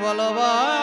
বলবালমন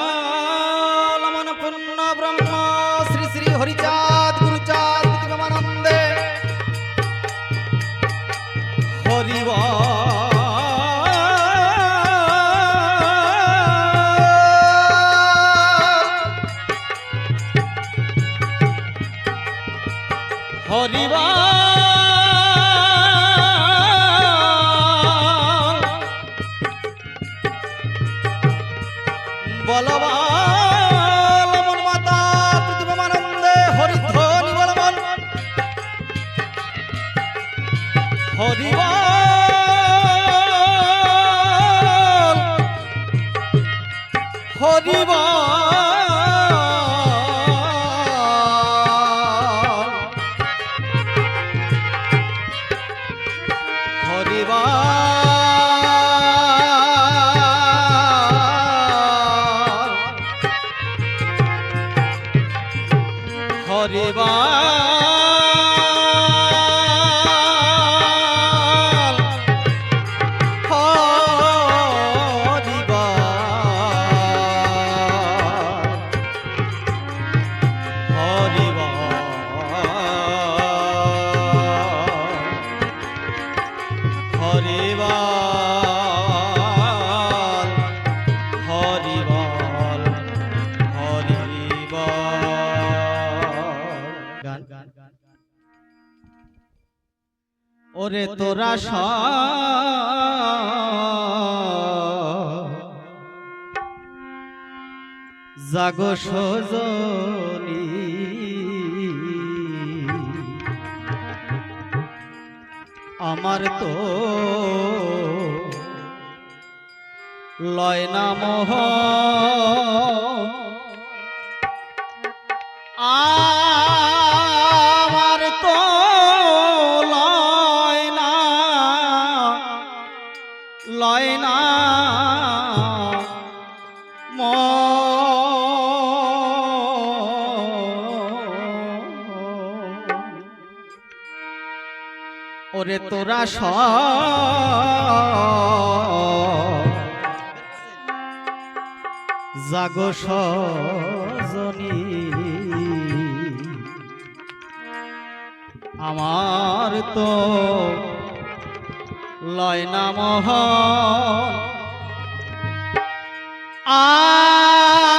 তোরা জাগো সজনী। আমার তো লয় না মোহ। তোরা স জাগো সজনী আমার তো লয় না মোহ।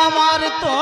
আমার তো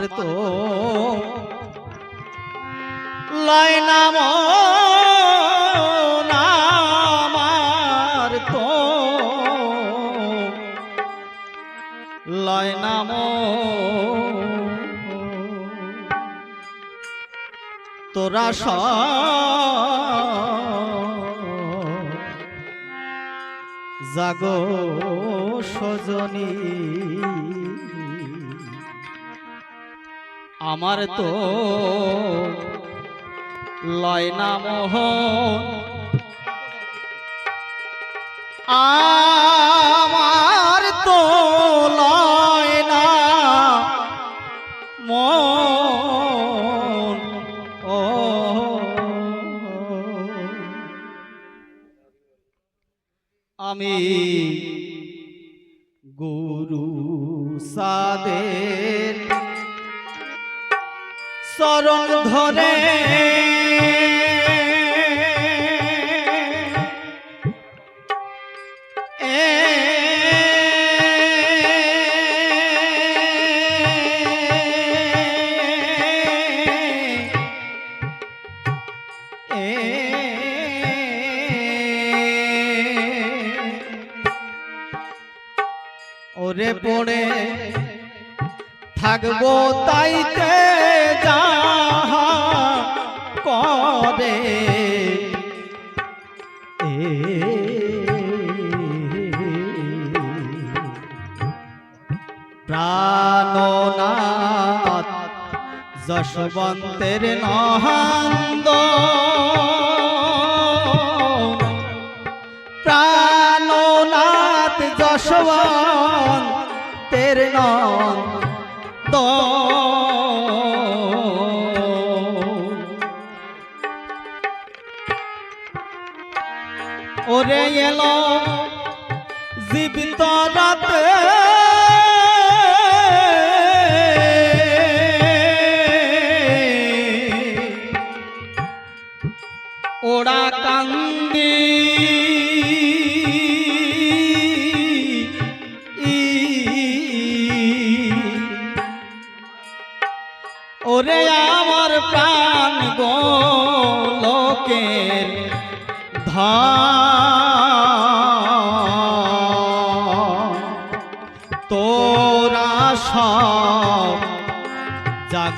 আমার তো লয় নাম আমার তো। তোরা সব জাগো সজনী। আমার তো লয় না মোহ আমার চরণ ধরে করে প্রাণনাথ যশবন্তের নহান্দ। প্রাণনাথ যশবন্তের নন্দ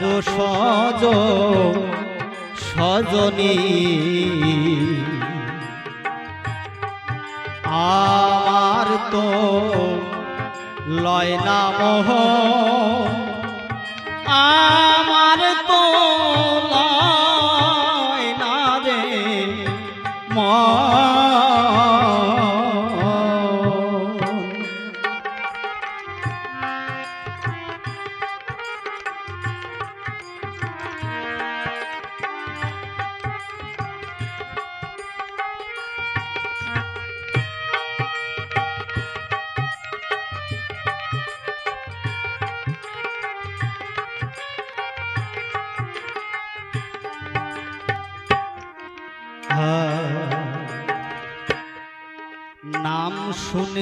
জাগো সজ সজনী। আমার তো লয় না মোহ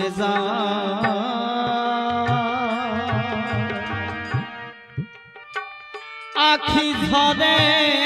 যা আখি ঝরে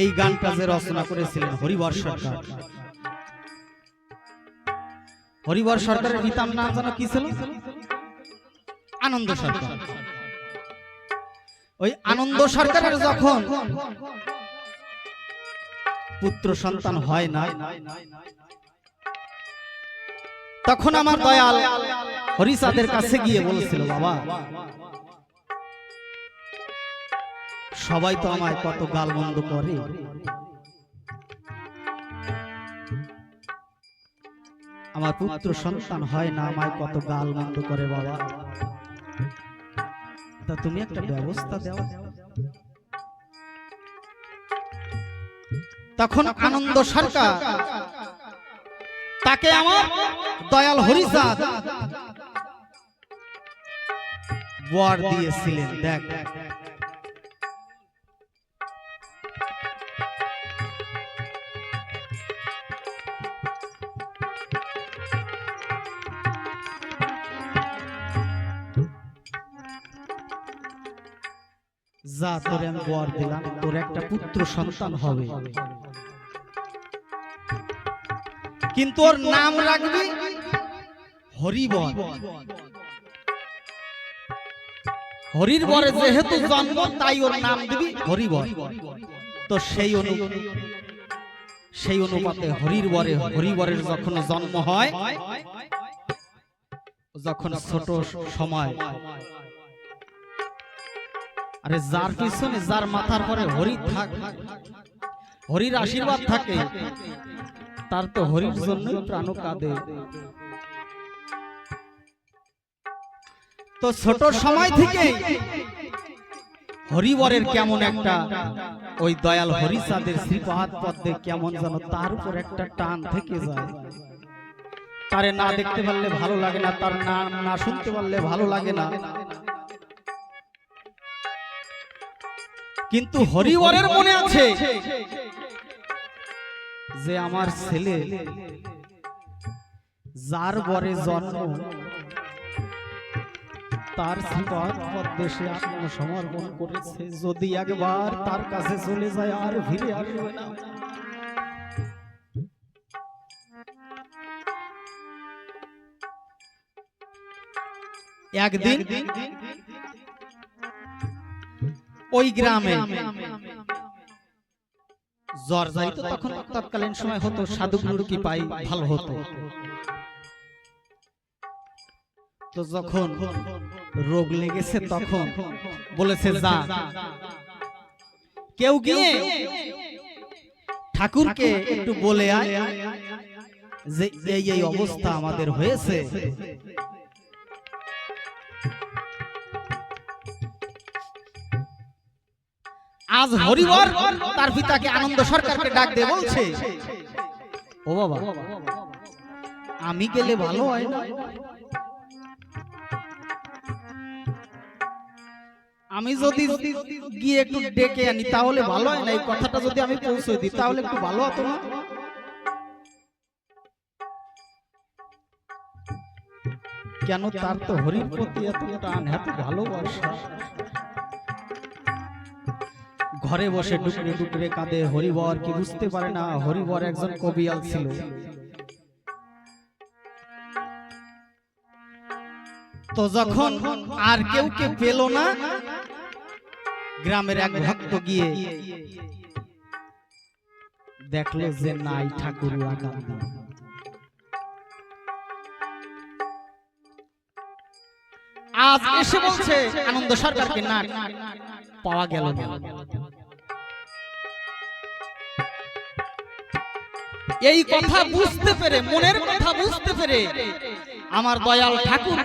এই গানটা যে রচনা করেছিলেন হরিবর সরকার। হরিবর সরকারের পিতার নাম যেন কি ছিল? আনন্দ সরকার। ওই আনন্দ সরকারের যখন পুত্র সন্তান হয় না তখন আমার দয়াল হরিচাঁদের কাছে গিয়ে বলেছিল বাবা সবাই তো আমায় কত গালমন্দ করে। আমার পুত্র সন্তান হয় না আমায় কত গাল গালমন্দ করে বাবা। তা তুমি একটা ব্যবস্থা দাও। তখন আনন্দ সরকার তাকে আমার? দয়াল হরিচাঁদ। বর দিয়েছিলেন, দেখ। যা তোরে আমি বর দিলাম, তোর একটা পুত্র সন্তান হবে। কিন্তু ওর নাম রাখবি হরিবর। হরির বরে যেহেতু জন্ম তাই ওর নাম দিবি হরিবর। তো সেই অনু সেই অনুপাতে হরির বরে হরিবরের যখন জন্ম হয় যখন ছোট সময়। আরে যার পিছনে যার মাথার পরে হরি থাক হরির আশীর্বাদ থাকে। তার তো হরির জন্যই প্রাণ কাঁদে। তো ছোট সময় থেকে হরিবরের কেমন একটা ওই দয়াল হরিচাঁদের শ্রীপাদ পদ্মে কেমন যেন তার উপর একটা টান থেকে যায়। তারে না দেখতে পারলে ভালো লাগে না, তার নাম না শুনতে পারলে ভালো লাগে না। কিন্তু হরিবরের মনে আছে যে আমার ছেলে যার বরে জন্ম তার শ্রীপাদ পদ্মে আত্মসমর্পণ করেছে। যদি একবার তার কাছে চলে যায় আর ফিরে আসবে না। একদিন ওই গ্রামে জ্বর যাইতো তখন তৎকালীন সময় হতো সাধু গুরু কি পাই ভালো হতো। তো যখন রোগ লেগেছে তখন বলেছে যা। কেউ গিয়ে ঠাকুরকে একটু বলে আয় যে এই এই অবস্থা আমাদের হয়েছে। আজ হরিবর তার পিতাকে আনন্দ সরকারকে ডাক দিয়ে বলছে। ও বাবা। আমি গেলে ভালো হয় না। আমি যদি গিয়ে একটু ডেকে আনি তাহলে ভালো হয় না। এই কথাটা যদি আমি পৌঁছে দিই তাহলে একটু ভালো হতো না? কেন তার তো হরির প্রতি এত টান এত ভালোবাসা? ঘরে বসে ডুকরে ডুকরে কাঁদে। হরিবর কি বুঝতে পারে না, হরিবর একজন কবিয়াল ছিল। তো যখন আর কেউ কে পেল না, গ্রামের এক ভক্ত গিয়ে দেখল যে নাই ঠাকুর আজ এসে বলছে, আনন্দ সরকারকে না পাওয়া গেল না। এই কথা বুঝতে পেরে মনের কথা বুঝতে পেরে আমার দয়াল ঠাকুর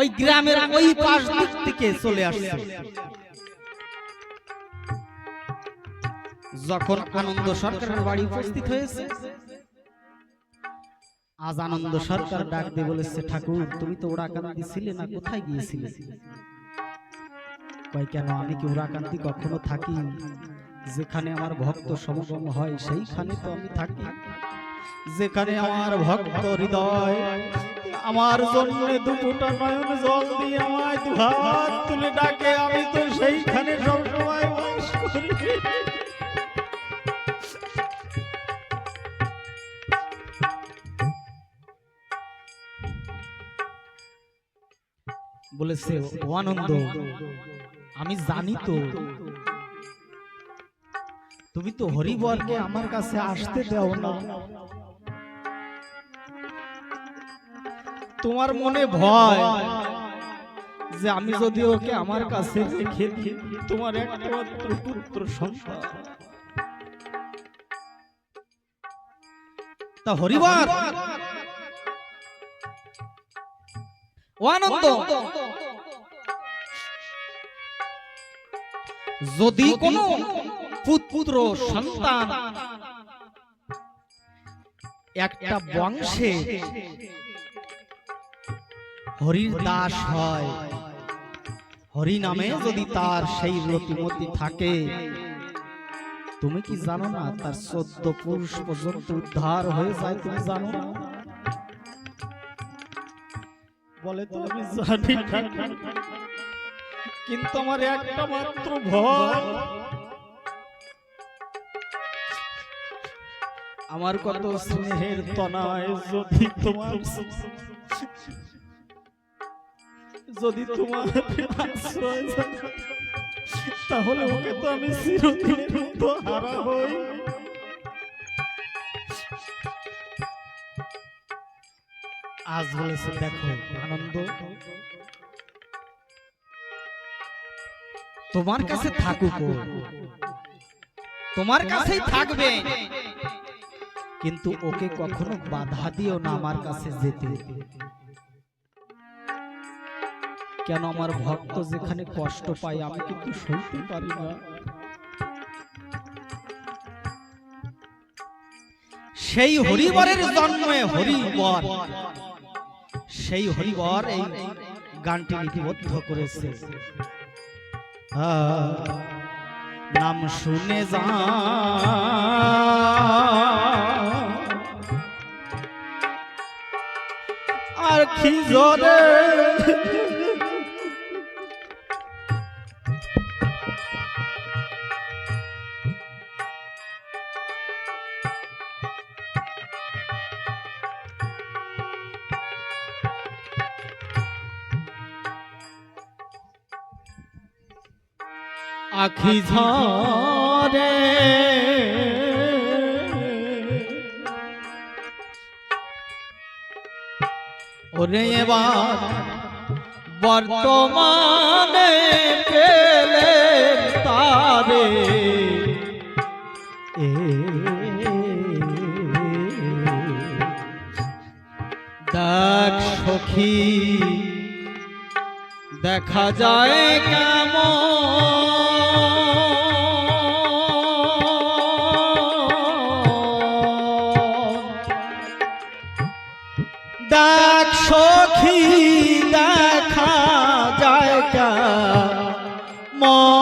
ওই গ্রামের ওই পাশ দিক থেকে চলে আসছে। যখন আনন্দ সরকারের বাড়ি উপস্থিত হয়েছে আজ আনন্দ সরকার ডাক দিয়ে বলেছে ঠাকুর তুমি তো ওরাকান্দি ছিলে না কোথায় গিয়েছিলে? কয় কেন? আমি কি ওরাকান্দি কখনো থাকি? যেখানে আমার ভক্ত সমাগম হয় সেইখানে তো আমি থাকি। যেখানে আমার ভক্ত হৃদয় আমার জন্য দুপুটা নয়ন জল দিয়ে আমায় দু হাত তুলে ডাকে। আমি তো সেইখানে সবসময় বাস। করি বলেছে ও আনন্দ আমি জানি তো। তুমি তো হরিবরকে আমার কাছে আসতে দাও না তোমার মনে ভয় যে আমি যদি ওকে আমার কাছে রেখে দিই তোমার একমাত্র পুত্র সন্তান তা হরিবর ও আনন্দ যদি কোনো পুত্র সন্তান একটা বংশে হরির দাস হয়। হরি নামে যদি তার সেই রতিমতি থাকে, তুমি কি জানো না তার চোদ্দ পুরুষ পর্যন্ত উদ্ধার হয়ে যায়, তুমি জানো না? বলে তো আমি জানি কিন্তু আমার একটা মাত্র ভয়। আমার কত স্নেহের তনায় যদি তোমার যদি তোমার তাহলে ওকে তো আমি হই। আজ বলেছে, দেখো, আনন্দ। তোমার কাছে থাকুক তোমার কাছেই থাকবে। কিন্তু ওকে কখনো বাধা দিও না আমার কাছে যেতে। কেন আমার ভক্ত যেখানে কষ্ট পায় আমি কিন্তু সইতে পারি না। সেই হরিবরের জন্মে হরিবর। সেই হরিবর এই গানটি লিপিবদ্ধ করেছে। নাম শুনে যা। আর কি জোরে আখি ঝরে। ওরে এবার বর্তমানে পেলে তারে। দেখ সখী দেখা যায় কেমন কেমন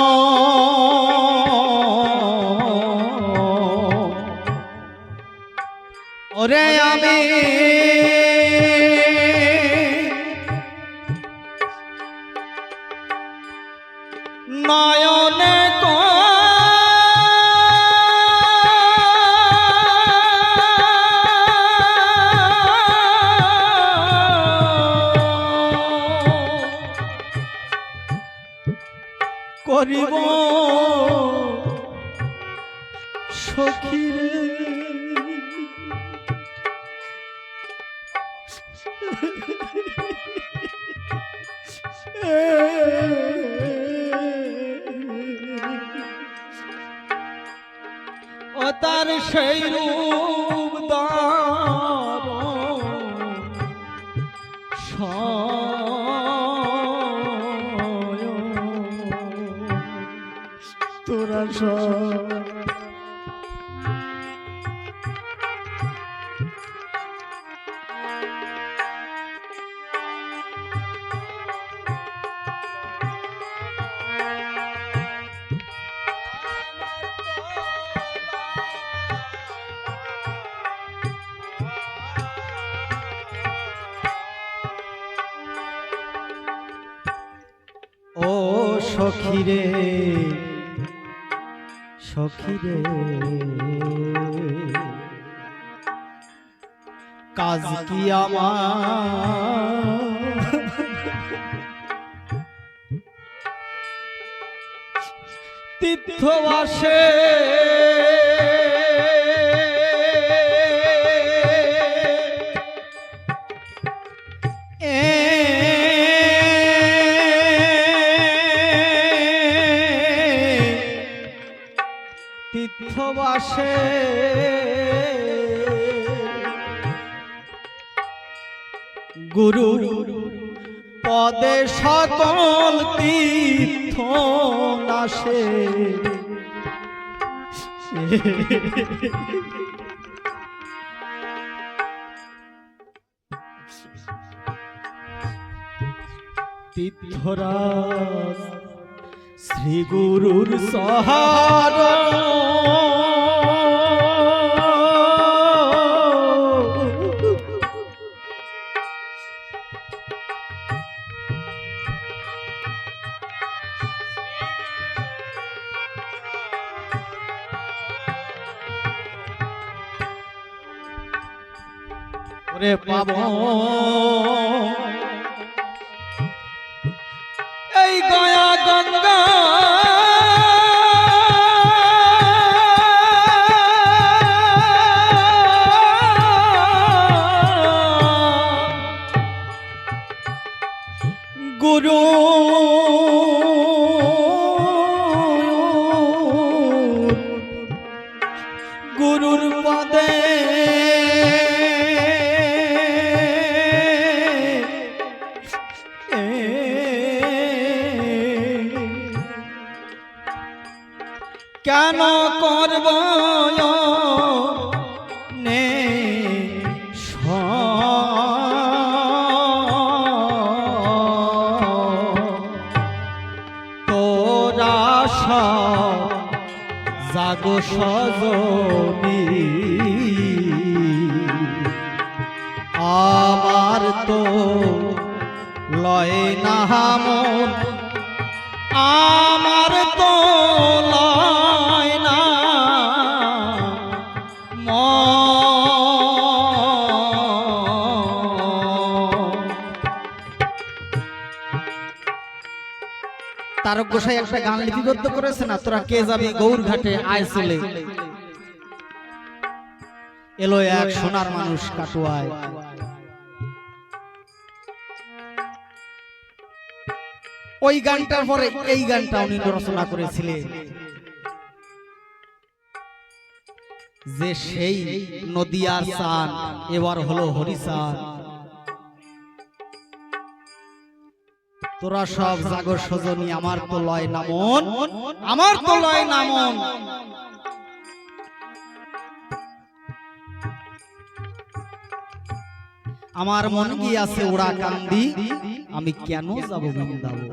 ও তার সেই রূপ দারুণ তীর্থবাসে তীর্থবাসে গুরু পদে সকল তীর্থ। নাশে তীর্থরাজ শ্রী গুরুর সহার। ওরে কেন করব নে তোরা জাগো সজনি। আমার তো লয় না মন তারক গোসাই একটা গান লিপিবদ্ধ করেছে না? তোরা কে যাবি গৌর ঘাটে আয় চলে এলো এক সোনার মানুষ কাটুয়ায়। ওই গানটার পরে এই গানটা উনি রচনা করেছিলেন। যে সেই নদিয়ার সান এবার হলো হরিসান তোরা সব জাগর সজনী আমার তো লয় নামন। আমার তো লয় নামন। আমার মন কি আছে ওরা কান্দি? আমি কেন যাব বৃন্দাবন?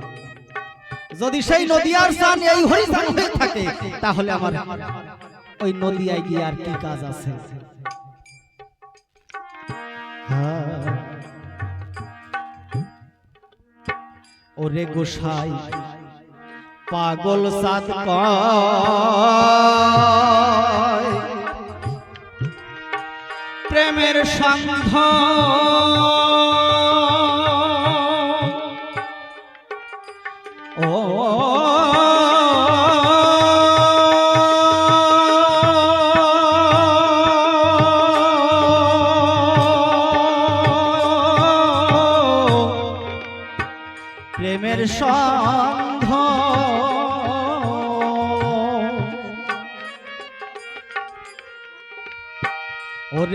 যদি সেই নদিয়ার সান এই হরিসান হয়ে থাকে তাহলে আমার ওই নদিয়ায় গিয়ে আর কি কাজ আছে? হ্যাঁ। ওরে গোসাই পাগল সাত প্রেমের সন্ধ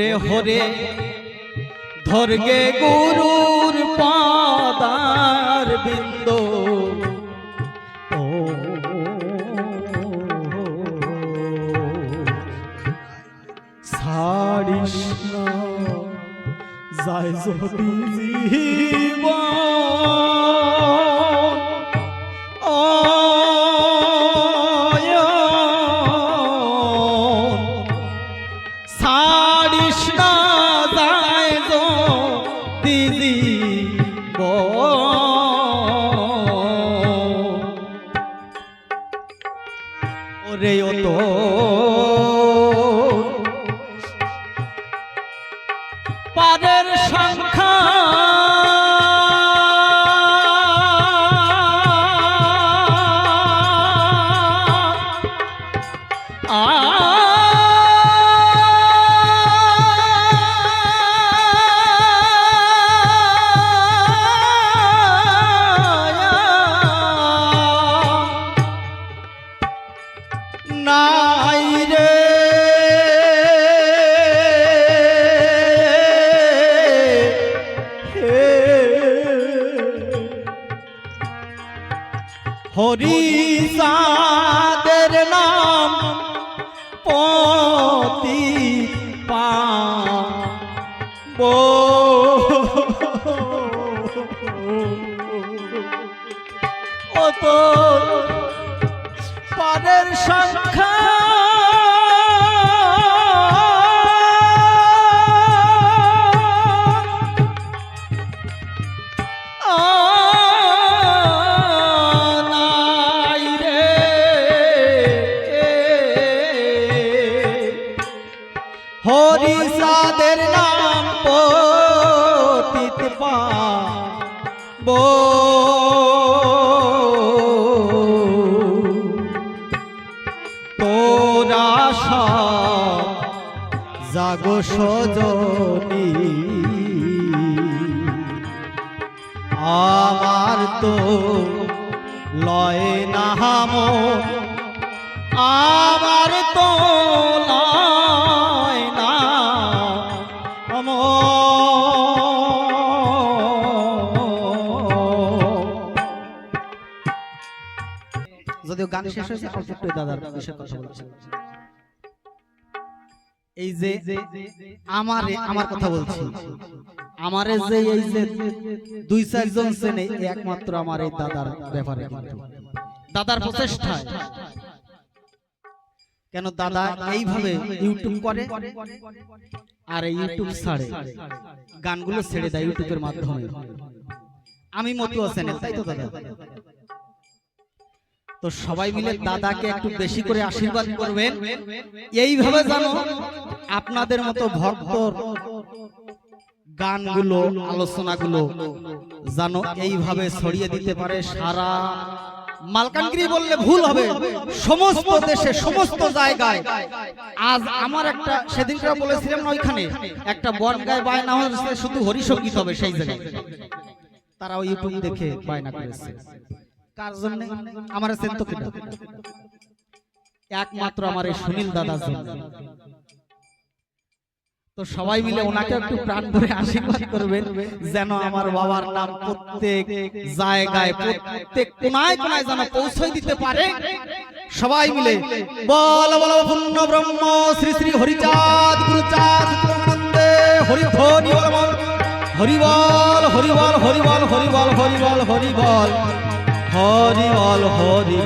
ওরে হরে। ধরগে গুরুর পাদার বিন্দ। নাই যদিও গান শেষ হয়েছে অল্প একটু দাদার বিষয়ে কথা বলছি। এই যে আমারে আমার কথা বলছি। আমারে যে এই যে দুই চারজন চেনে এই একমাত্র আমার এই দাদার ব্যাপারে কিন্তু। দাদার প্রচেষ্টায়। কেন দাদা এইভাবে ইউটিউব করে আর এই ইউটিউব ছাড়ে? গানগুলো ছেড়ে দেয় ইউটিউবের মাধ্যমে। আমি মতো চ্যানেল তাই তো দাদা? তো সবাই মিলে দাদাকে একটু বেশি করে আশীর্বাদ করবেন। এইভাবে জানো আপনাদের মতো ভক্ত গানগুলো আলোচনাগুলো জানো এইভাবে ছড়িয়ে দিতে পারে সারা মালকানগিরি বললে ভুল হবে। সমস্ত দেশে সমস্ত জায়গায়। আজ আমার একটা সেদিনকার বলেছিলাম না ওইখানে একটা বন গায়ে বায়না হচ্ছে শুধু হরিসঙ্গীত হবে সেই জায়গায় তারাও ইউটিউব দেখে বায়না করেছে। কার জন্য আমার সেন্ত একমাত্র আমার এই সুনীল দাদার জন্য। তো সবাই মিলে ওনাকে একটু প্রাণ ধরে আশীর্বাদ করবেন যেন আমার বাবার নাম প্রত্যেক জায়গায় প্রত্যেক কোনায় কোনায় যেন পৌঁছে দিতে পারে। সবাই মিলে বল বল পূর্ণ ব্রহ্ম শ্রী শ্রী হরিচাঁদ গুরুচাঁদ চিত্রানন্দে হরিধ্বনি বল বল হরিবল হরিবল হরিবল হরিবল হরিবল হরি বল হরি